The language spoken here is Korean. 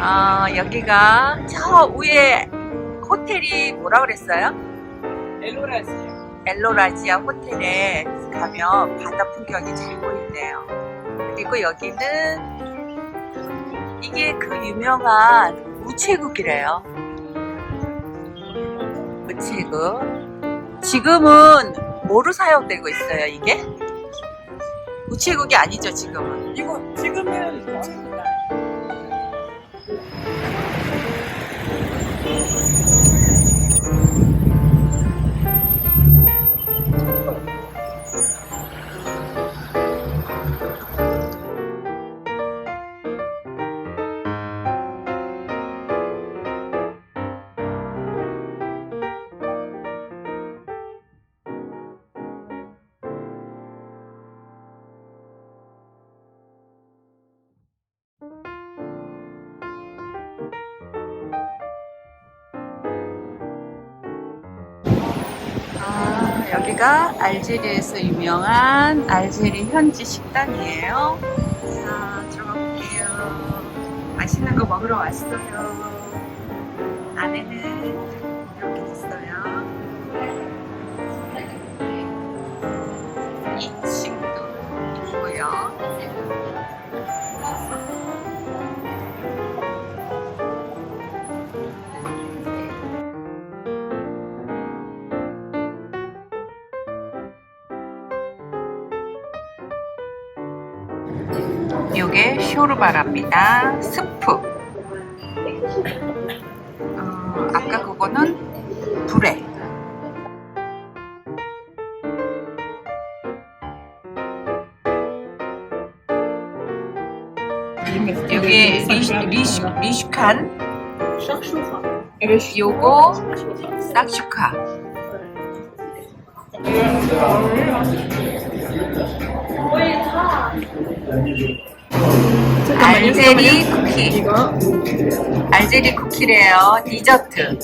아, 여기가 저 위에 호텔이 뭐라 그랬어요? 엘로라지요. 엘로라지아 호텔에 가면 바다 풍경이 잘 보인대요. 그리고 여기는 이게 그 유명한 우체국이래요. 우체국. 지금은 뭐로 사용되고 있어요, 이게? 우체국이 아니죠, 지금은. 이거 지금은 여기가 알제리에서 유명한 알제리 현지 식당이에요. 자, 들어가 볼게요. 맛있는 거 먹으러 왔어요. 안에는 이렇게 있어요. 요게 쇼르바랍니다. 스프. 어, 아까 그거는 불에. 요게 리슈, 리슈, 리슈칸. 요거 싹슈카. 알제리 쿠키. 이거 알제리 쿠키래요. 디저트.